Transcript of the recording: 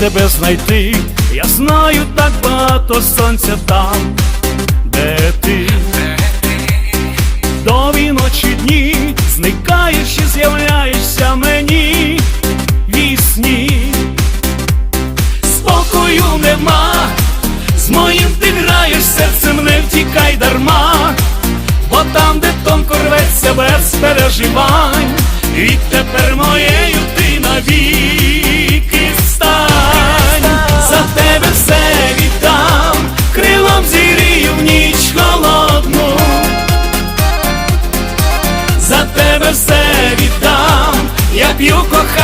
тебе знайти. Я знаю так багато сонця там, де ти. Дові ночі дні зникаєш і з'являєшся мені вісні. Спокою нема, з моїм ти граєш серцем, не втікай дарма, бо там, де тонко рветься без переживань, і тепер моєю ти навіки тебе все віддам, я п'ю кохання